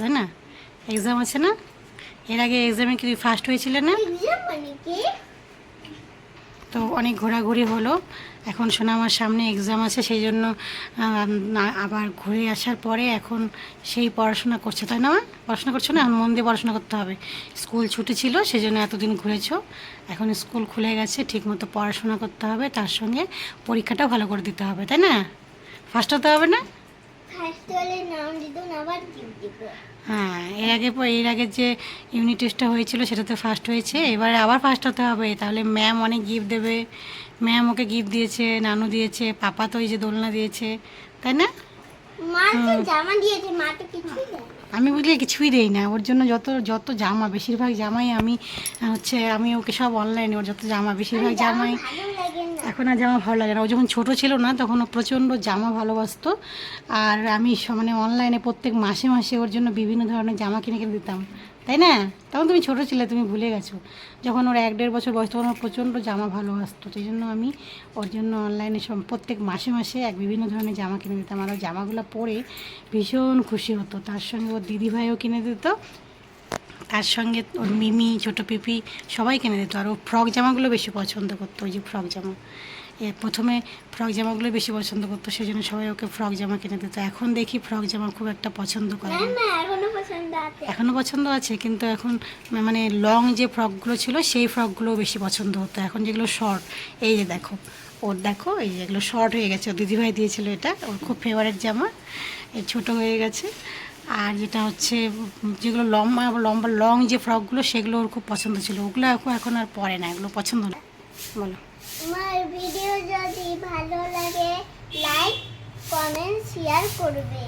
তাই না? এক্সাম আছে না? এর আগে এক্সামে কি ফার্স্ট হয়েছিলে না? মানে তো অনেক ঘোরাঘুরি হলো। এখন শোনা আমার সামনে এক্সাম আছে সেই জন্য আবার ঘুরে আসার পরে এখন সেই পড়াশোনা করছে তাই না? পড়াশোনা করছ না? এখন মন দিয়ে পড়াশোনা করতে হবে। স্কুল ছুটি ছিল সেই জন্য এতদিন ঘুরেছো। এখন স্কুল খুলে গেছে ঠিকমতো পড়াশোনা করতে হবে তার সঙ্গে পরীক্ষাটাও ভালো করে দিতে হবে তাই না? ফার্স্ট হতে হবে না? হ্যাঁ এর আগে এর আগে যে ইউনিট টেস্টটা হয়েছিল সেটাতে ফার্স্ট হয়েছে। এবারে আবার ফার্স্ট হতে হবে। তাহলে ম্যাম অনেক গিফট দেবে। ম্যাম ওকে গিফট দিয়েছে নানু দিয়েছে পাপা তো ওই যে দোলনা দিয়েছে। তাই না? মা তো জামা দিয়েছে মা তো কিছুই। আমি বুঝলি কিছুই দেই না। ওর জন্য যত যত জামা বেশিরভাগ জামাই আমি হচ্ছে আমি ওকে সব অনলাইনে ওর যত জামা বেশিরভাগ জামাই এখন আর জামা ভালো লাগে না। ও যখন ছোট ছিল না তখন ও প্রচণ্ড জামা ভালোবাসতো। আর আমি মানে অনলাইনে প্রত্যেক মাসে মাসে ওর জন্য বিভিন্ন ধরনের জামা কিনে কিনে দিতাম। তাই না? তখন তুমি ছোটো ছিলে, তুমি ভুলে গেছো। যখন ওর এক দেড় বছর বয়স, তখন ওর প্রচণ্ড জামা ভালো আসতো। সেই জন্য আমি ওর জন্য অনলাইনে সব প্রত্যেক মাসে মাসে এক বিভিন্ন ধরনের জামা কিনে দিতাম। আর জামাগুলো পরে ভীষণ খুশি হতো। তার সঙ্গে ওর দিদিভাইও কিনে দিত। তার সঙ্গে ওর মিমি ছোটো পিপি সবাই কিনে দিত। আর ও ফ্রক জামাগুলো বেশি পছন্দ করতো ওই যে ফ্রক জামা। এ প্রথমে ফ্রক জামাগুলো বেশি পছন্দ করতো সেই জন্য সবাই ওকে ফ্রক জামা কিনে দিত। এখন দেখি ফ্রক জামা খুব একটা পছন্দ করে এখনও পছন্দ আছে। কিন্তু এখন মানে লং যে ফ্রকগুলো ছিল সেই ফ্রকগুলো বেশি পছন্দ হতো। এখন যেগুলো শর্ট এই যে দেখো ওর দেখো এই যে এগুলো শর্ট হয়ে গেছে। ওর দিদিভাই দিয়েছিল এটা ওর খুব ফেভারিট জামা। এই ছোটো হয়ে গেছে। আর যেটা হচ্ছে, যেগুলো লম্বা লম্বা লং যে ফ্রকগুলো সেগুলো ওর খুব পছন্দ ছিল। ওগুলো এখন এখন আর পরে না, এগুলো পছন্দ না। বলো। আমার ভিডিও যদি ভালো লাগে লাইক কমেন্ট শেয়ার করবে।